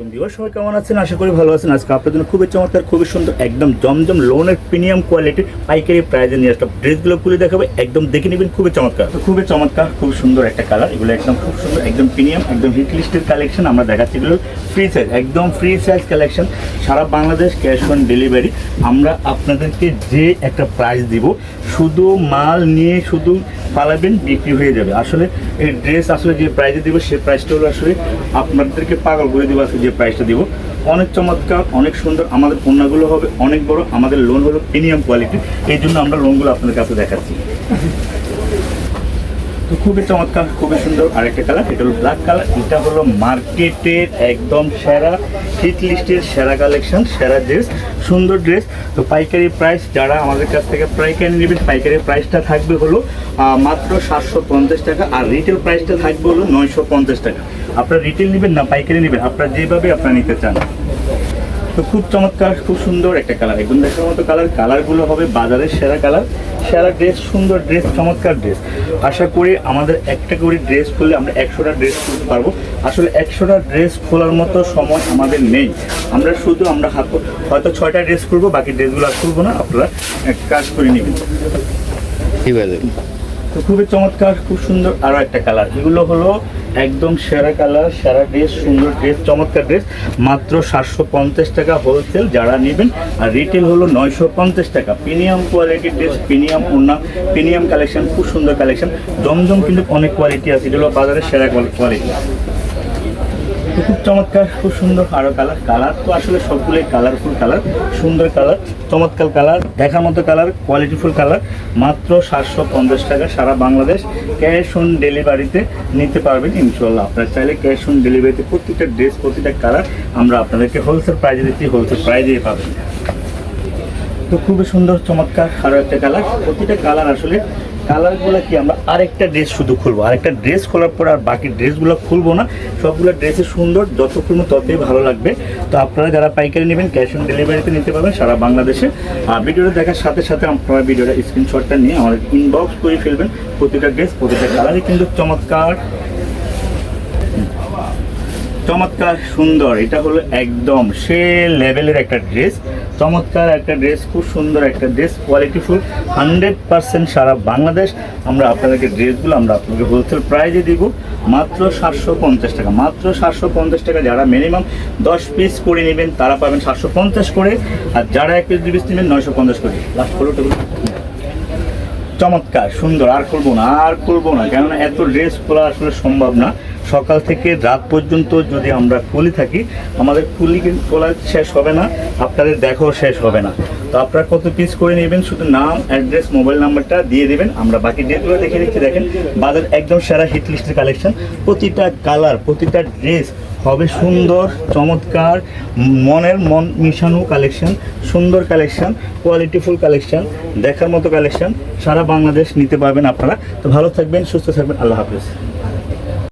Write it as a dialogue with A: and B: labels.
A: বন্ধুরা সবাই কেমন আছেন? আশা করি ভালো আছেন। আজকে আপনার জন্য খুবই চমৎকার, খুবই সুন্দর, একদম জমজম লোনের প্রিমিয়াম কোয়ালিটির পাইকারি প্রাইজে নিয়ে আসলাম। ড্রেসগুলো খুলে দেখাবে, একদম দেখে নেবেন, খুবই চমৎকার। খুবই চমৎকার, খুব সুন্দর একটা কালার এগুলো একদম খুব সুন্দর, একদম প্রিমিয়াম একদম হিট লিস্টের কালেকশন আমরা দেখাচ্ছি এগুলো ফ্রি সাইজ একদম ফ্রি সাইজ কালেকশন সারা বাংলাদেশ ক্যাশ অন ডেলিভারি আমরা আপনাদেরকে যে একটা প্রাইস দিব, শুধু মাল নিয়ে শুধু পালাবেন, বিক্রি হয়ে যাবে। আসলে এই ড্রেস আসলে যে প্রাইসে দিব সেই প্রাইসটা হলো আসলে আপনাদেরকে পাগল করে দিব আসলে যে প্রাইসটা দিব, অনেক চমৎকার, অনেক সুন্দর, আমাদের পণ্যগুলো হবে অনেক বড়, আমাদের লোন হলো প্রিমিয়াম কোয়ালিটি এই জন্য আমরা লোনগুলো আপনাদের কাছে দেখাচ্ছি। খুবই চমৎকার, খুবই সুন্দর আরেকটা কালার এটা হলো ব্ল্যাক কালার এটা হলো মার্কেটের একদম সেরা হিট লিস্টের সেরা কালেকশন সেরা ড্রেস সুন্দর ড্রেস তো পাইকারি প্রাইস যারা আমাদের কাছ থেকে পাইকারি নেবেন, পাইকারি প্রাইসটা থাকবে হলো মাত্র সাতশো পঞ্চাশ টাকা আর রিটেল প্রাইসটা থাকবে হলো নয়শো পঞ্চাশ টাকা। আপনারা রিটেল নেবেন না, পাইকারি নেবেন, আপনারা যেভাবে আপনারা নিতে চান। তো খুব চমৎকার, খুব সুন্দর একটা কালার একদম দেখার মতো কালার কালারগুলো হবে বাজারের সেরা কালার সেরা ড্রেস সুন্দর ড্রেস চমৎকার ড্রেস আশা করি আমাদের একটা করে ড্রেস খুললে আমরা একশোটা ড্রেস খুলতে পারব। আসলে একশোটা ড্রেস খোলার মতো সময় আমাদের নেই। আমরা শুধু আমরা হাত হয়তো ছয়টা ড্রেস করব বাকি ড্রেসগুলো আর খুলবো না। আপনারা কাজ করে নেবেন।
B: ঠিক আছে।
A: তো খুবই চমৎকার, খুব সুন্দর আরও একটা কালার এগুলো হলো একদম সেরা কালার সেরা ড্রেস সুন্দর ড্রেস চমৎকার ড্রেস মাত্র সাতশো পঞ্চাশ টাকা হোলসেল যারা নেবেন, আর রিটেল হলো নয়শো পঞ্চাশ টাকা। প্রিমিয়াম কোয়ালিটির ড্রেস প্রিমিয়াম ওনা প্রিমিয়াম কালেকশন খুব সুন্দর কালেকশন জমজম কিন্তু অনেক কোয়ালিটি আছে, এগুলো বাজারের সেরা কোয়ালিটি খুব চমৎকার, খুব সুন্দর আরও কালার কালার তো আসলে সবগুলোই কালারফুল কালার সুন্দর কালার চমৎকার কালার দেখার মতো কালার কোয়ালিটিফুল কালার মাত্র সাতশো পঞ্চাশ টাকা সারা বাংলাদেশ ক্যাশ অন ডেলিভারিতে নিতে পারবেন ইনশাল্লাহ আপনারা চাইলে ক্যাশ অন ডেলিভারিতে প্রত্যেকটা ড্রেস প্রতিটা কালার আমরা আপনাদেরকে হোলসেল প্রাইজে দিচ্ছি হোলসেল প্রাইজে পাবেন। তো খুবই সুন্দর, চমৎকার আরও একটা কালার প্রতিটা কালার আসলে কালারগুলো কি? আমরা আরেকটা ড্রেস শুধু খুলবো। আরেকটা ড্রেস খোলার পর আর বাকি ড্রেসগুলো খুলবো না। সবগুলো ড্রেসে সুন্দর যত খুলবো ততই ভালো লাগবে। তো আপনারা যারা পাইকারি নেবেন, ক্যাশ অন ডেলিভারিতে নিতে পারবেন সারা বাংলাদেশে। আর ভিডিওটা দেখার সাথে সাথে আপনারা ভিডিওটা স্ক্রিনশটটা নিয়ে আমাদের ইনবক্স করে ফেলবেন। প্রতিটা ড্রেস, প্রতিটা কালারই কিন্তু চমৎকার। চমৎকার, সুন্দর। এটা হলো একদম সে লেভেলের একটা ড্রেস। চমৎকার একটা ড্রেস খুব সুন্দর একটা ড্রেস কোয়ালিটিফুল হান্ড্রেড পার্সেন্ট সারা বাংলাদেশ। আমরা আপনাদেরকে ড্রেসগুলো আমরা আপনাকে হোলসেল প্রাইজে দিব, মাত্র সাতশো পঞ্চাশ টাকা। মাত্র সাতশো পঞ্চাশ টাকা যারা মিনিমাম দশ পিস করে নেবেন, তারা পাবেন সাতশো পঞ্চাশ করে, আর যারা এক পিস দুই পিস নেবেন, নয়শো পঞ্চাশ করে। লাস্ট করো চমৎকার, সুন্দর, আর করব না, আর করব না, কেননা এত ড্রেস খোলা আসলে সম্ভব না। সকাল থেকে রাত পর্যন্ত যদি আমরা খুলি থাকি, আমাদের খুলি খোলা শেষ হবে না, আপনাদের দেখাও শেষ হবে না। তো আপনারা কত পিস করে নেবেন, শুধু নাম, অ্যাড্রেস, মোবাইল নাম্বারটা দিয়ে দেবেন, আমরা বাকি ড্রেসগুলো দেখে দিচ্ছি। দেখেন, বাজার একদম সেরা হিট লিস্টের কালেকশন প্রতিটা কালার প্রতিটা ড্রেস হবে সুন্দর, চমৎকার, মনের মন মিশানো কালেকশন সুন্দর কালেকশন কোয়ালিটিফুল কালেকশন দেখার মতো কালেকশন সারা বাংলাদেশ নিতে পারবেন আপনারা। তো ভালো থাকবেন, সুস্থ থাকবেন, আল্লাহ হাফেজ।